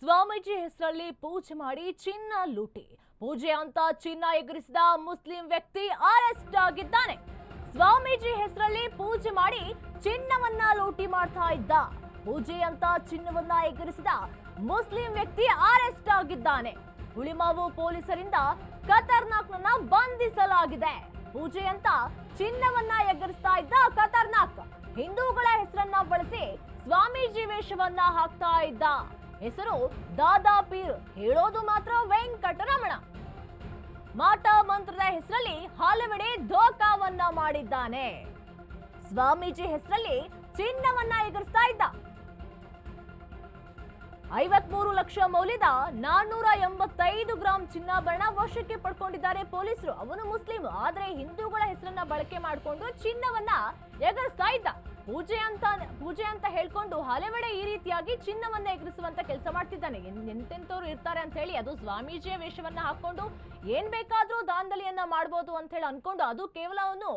ಸ್ವಾಮೀಜಿ ಹೆಸರಲ್ಲಿ ಪೂಜೆ ಮಾಡಿ ಚಿನ್ನ ಲೂಟಿ. ಪೂಜೆ ಅಂತ ಚಿನ್ನ ಎಗರಿಸಿದ ಮುಸ್ಲಿಂ ವ್ಯಕ್ತಿ ಅರೆಸ್ಟ್ ಆಗಿದ್ದಾನೆ. ಸ್ವಾಮೀಜಿ ಹೆಸರಲ್ಲಿ ಪೂಜೆ ಮಾಡಿ ಚಿನ್ನವನ್ನ ಲೂಟಿ ಮಾಡ್ತಾ ಇದ್ದ. ಪೂಜೆ ಅಂತ ಚಿನ್ನವನ್ನ ಎಗರಿಸಿದ ಮುಸ್ಲಿಂ ವ್ಯಕ್ತಿ ಅರೆಸ್ಟ್ ಆಗಿದ್ದಾನೆ. ಹುಳಿಮಾವು ಪೊಲೀಸರಿಂದ ಖತರ್ನಾಕ್ನನ್ನ ಬಂಧಿಸಲಾಗಿದೆ. ಪೂಜೆ ಅಂತ ಚಿನ್ನವನ್ನ ಎಗರಿಸ್ತಾ ಇದ್ದ ಖತರ್ನಾಕ್ ಹಿಂದೂಗಳ ಹೆಸರನ್ನ ಬಳಸಿ ಸ್ವಾಮೀಜಿ ವೇಷವನ್ನ ಹಾಕ್ತಾ ಇದ್ದ. ಹೆಸರು ದಾದಾ ಪೀರ್ ಹೇಳೋದು ಮಾತ್ರ ವೆಂಕಟರಮಣ. ಮಾಟ ಮಂತ್ರದ ಹೆಸರಲ್ಲಿ ಹಲವೆಡೆ ಧೋಕಾವನ್ನ ಮಾಡಿದ್ದಾನೆ. ಸ್ವಾಮೀಜಿ ಹೆಸರಲ್ಲಿ ಚಿನ್ನವನ್ನ ಎದುರಿಸ್ತಾ ಇದ್ದ. ಐವತ್ಮೂರು ಲಕ್ಷ ಮೌಲ್ಯದ ನಾನ್ನೂರ ಎಂಬತ್ತೈದು ಗ್ರಾಂ ಚಿನ್ನಾಭರಣ ವಶಕ್ಕೆ ಪಡ್ಕೊಂಡಿದ್ದಾರೆ ಪೊಲೀಸರು. ಅವನು ಮುಸ್ಲಿಂ, ಆದ್ರೆ ಹಿಂದೂಗಳ ಹೆಸರನ್ನ ಬಳಕೆ ಮಾಡಿಕೊಂಡು ಚಿನ್ನವನ್ನ ಎಗರಿಸ್ತಾ ಇದ್ದ. ಪೂಜೆ ಅಂತ ಪೂಜೆ ಅಂತ ಹೇಳ್ಕೊಂಡು ಹಲವೆಡೆ ಈ ರೀತಿಯಾಗಿ ಚಿನ್ನವನ್ನ ಎಗರಿಸುವಂತ ಕೆಲಸ ಮಾಡ್ತಿದ್ದಾನೆ. ಎಂತೆಂತವ್ರು ಇರ್ತಾರೆ ಅಂತ ಹೇಳಿ ಅದು ಸ್ವಾಮೀಜಿಯ ವೇಷವನ್ನ ಹಾಕೊಂಡು ಏನ್ ಬೇಕಾದ್ರೂ ದಾಂಧಲಿಯನ್ನ ಮಾಡ್ಬೋದು ಅಂತ ಹೇಳಿ ಅನ್ಕೊಂಡು ಅದು ಕೇವಲ ಅವನು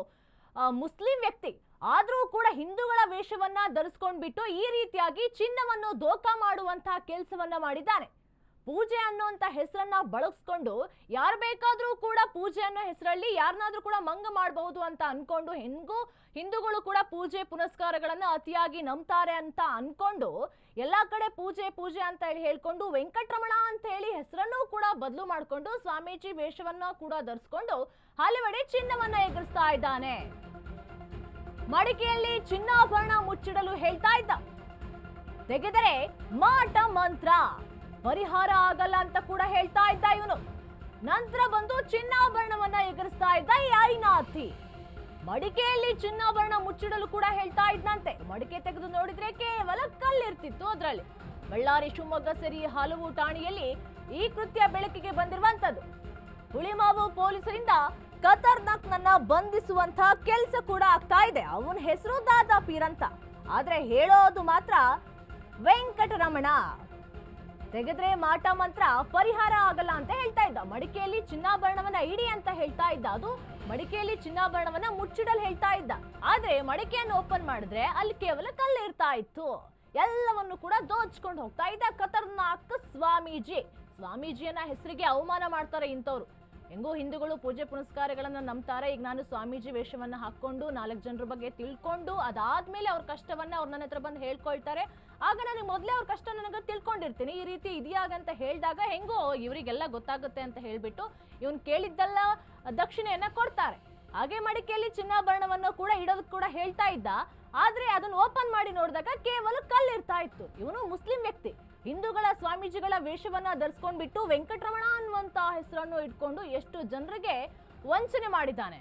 ಮುಸ್ಲಿಂ ವ್ಯಕ್ತಿ. ಆದ್ರೂ ಕೂಡ ಹಿಂದೂಗಳ ವೇಷವನ್ನ ಧರಿಸ್ಕೊಂಡ್ಬಿಟ್ಟು ಈ ರೀತಿಯಾಗಿ ಚಿನ್ನವನ್ನು ದೋಖ ಮಾಡುವಂತಹ ಕೆಲಸವನ್ನ ಮಾಡಿದ್ದಾನೆ ಪೂಜೆ ಅನ್ನುವಂತ ಹೆಸರನ್ನ ಬಳಸ್ಕೊಂಡು ಯಾರು ಬೇಕಾದರೂ ಕೂಡ ಪೂಜೆ ಅನ್ನೋ ಹೆಸರಲ್ಲಿ ಯಾರನ್ನಾದ್ರೂ ಕೂಡ ಮಂಗ ಮಾಡಬಹುದು ಅಂತ ಅನ್ಕೊಂಡು ಹೆಂಗೂ ಹಿಂದೂಗಳು ಕೂಡ ಪೂಜೆ ಪುನಸ್ಕಾರಗಳನ್ನ ಅತಿಯಾಗಿ ನಂಬ್ತಾರೆ ಅಂತ ಅನ್ಕೊಂಡು ಎಲ್ಲ ಕಡೆ ಪೂಜೆ ಪೂಜೆ ಅಂತ ಹೇಳಿ ಹೇಳ್ಕೊಂಡು ವೆಂಕಟರಮಣ ಅಂತ ಹೇಳಿ ಹೆಸರನ್ನು ಕೂಡ ಬದಲು ಮಾಡಿಕೊಂಡು ಸ್ವಾಮೀಜಿ ವೇಷವನ್ನ ಕೂಡ ಧರಿಸ್ಕೊಂಡು ಹಲವೆಡೆ ಚಿನ್ನವನ್ನ ಎಗರಿಸ್ತಾ ಇದ್ದಾನೆ. ಮಡಿಕೆಯಲ್ಲಿ ಚಿನ್ನಾಭರಣ ಮುಚ್ಚಿಡಲು ಹೇಳ್ತಾ ಇದ್ದ. ತೆಗೆದರೆ ಮಾಟ ಮಂತ್ರ. ಪರಿಹಾರ ಆಗಲ್ಲ ಅಂತ ಕೂಡ ಹೇಳ್ತಾ ಇದ್ದ ಇವನು. ನಂತರ ಬಂದು ಚಿನ್ನಾಭರಣವನ್ನ ಎಗರಿಸ್ತಾ ಇದ್ದ ಈ ಮಡಿಕೆಯಲ್ಲಿ ಚಿನ್ನಾಭರಣ ಮುಚ್ಚಿಡಲು ಕೂಡ ಹೇಳ್ತಾ ಇದ್ನಂತೆ. ಮಡಿಕೆ ತೆಗೆದು ನೋಡಿದ್ರೆ ಕೇವಲ ಕಲ್ಲಿರ್ತಿತ್ತು ಅದರಲ್ಲಿ. ಬಳ್ಳಾರಿ, ಶಿವಮೊಗ್ಗ ಸೇರಿ ಹಲವು ಠಾಣೆಯಲ್ಲಿ ಈ ಕೃತ್ಯ ಬೆಳಕಿಗೆ ಬಂದಿರುವಂತದ್ದು ಹುಳಿಮಾವು ಪೊಲೀಸರಿಂದ ಖತರ್ನಾಕ್ ನನ್ನ ಬಂಧಿಸುವಂತ ಕೆಲಸ ಕೂಡ ಆಗ್ತಾ ಇದೆ. ಅವನ ಹೆಸರು ದಾದಾ ಪೀರ್ ಅಂತ. ಆದ್ರೆ ಹೇಳೋದು ಮಾತ್ರ ವೆಂಕಟರಮಣ. ತೆಗೆದ್ರೆ ಮಾಟ ಮಂತ್ರ ಪರಿಹಾರ ಆಗಲ್ಲ ಅಂತ ಹೇಳ್ತಾ ಇದ್ದ. ಮಡಿಕೆಯಲ್ಲಿ ಚಿನ್ನಾಭರಣವನ್ನ ಇಡಿ ಅಂತ ಹೇಳ್ತಾ ಇದ್ದ. ಅದು ಮಡಿಕೆಯಲ್ಲಿ ಚಿನ್ನಾಭರಣವನ್ನ ಮುಚ್ಚಿಡಲು ಹೇಳ್ತಾ ಇದ್ದ. ಆದ್ರೆ ಮಡಿಕೆಯನ್ನು ಓಪನ್ ಮಾಡಿದ್ರೆ ಅಲ್ಲಿ ಕೇವಲ ಕಲ್ಲು ಇರ್ತಾ ಇತ್ತು. ಎಲ್ಲವನ್ನು ಕೂಡ ದೋಚ್ಕೊಂಡು ಹೋಗ್ತಾ ಇದ್ದ ಖತರ್ನಾಕ್ ಸ್ವಾಮೀಜಿ. ಸ್ವಾಮೀಜಿಯನ್ನ ಹೆಸರಿಗೆ ಅವಮಾನ ಮಾಡ್ತಾರೆ ಇಂಥವ್ರು. ಹೆಂಗೋ ಹಿಂದೂಗಳು ಪೂಜೆ ಪುನಸ್ಕಾರಗಳನ್ನ ನಂಬ್ತಾರೆ. ಈಗ ನಾನು ಸ್ವಾಮೀಜಿ ವೇಷವನ್ನ ಹಾಕ್ಕೊಂಡು ನಾಲ್ಕು ಜನರ ಬಗ್ಗೆ ತಿಳ್ಕೊಂಡು ಅದಾದ್ಮೇಲೆ ಅವ್ರ ಕಷ್ಟವನ್ನ ಅವ್ರು ನನ್ನ ಹತ್ರ ಬಂದು ಹೇಳ್ಕೊಳ್ತಾರೆ. ಆಗ ನನಗೆ ಮೊದಲೇ ಅವ್ರ ಕಷ್ಟ ನನಗೆ ತಿಳ್ಕೊಂಡಿರ್ತೀನಿ. ಈ ರೀತಿ ಇದೆಯಾಗಂತ ಹೇಳಿದಾಗ ಹೆಂಗೋ ಇವರಿಗೆಲ್ಲ ಗೊತ್ತಾಗುತ್ತೆ ಅಂತ ಹೇಳ್ಬಿಟ್ಟು ಇವನು ಕೇಳಿದ್ದೆಲ್ಲ ದಕ್ಷಿಣೆಯನ್ನ ಕೊಡ್ತಾರೆ. ಹಾಗೆ ಮಡಿಕೆಯಲ್ಲಿ ಚಿನ್ನಾಭರಣವನ್ನು ಕೂಡ ಇಡೋದಕ್ಕೆ ಕೂಡ ಹೇಳ್ತಾ ಇದ್ದ. ಆದ್ರೆ ಅದನ್ನ ಓಪನ್ ಮಾಡಿ ನೋಡಿದಾಗ ಕೇವಲ ಕಲ್ಲಿರ್ತಾ ಇತ್ತು. ಇವನು ಮುಸ್ಲಿಂ ವ್ಯಕ್ತಿ. ಹಿಂದೂಗಳ ಸ್ವಾಮೀಜಿಗಳ ವೇಷವನ್ನ ಧರಿಸ್ಕೊಂಡ್ಬಿಟ್ಟು ವೆಂಕಟರಮಣ ಅನ್ನುವಂತ ಹೆಸರನ್ನು ಇಟ್ಕೊಂಡು ಎಷ್ಟು ಜನರಿಗೆ ವಂಚನೆ ಮಾಡಿದ್ದಾನೆ.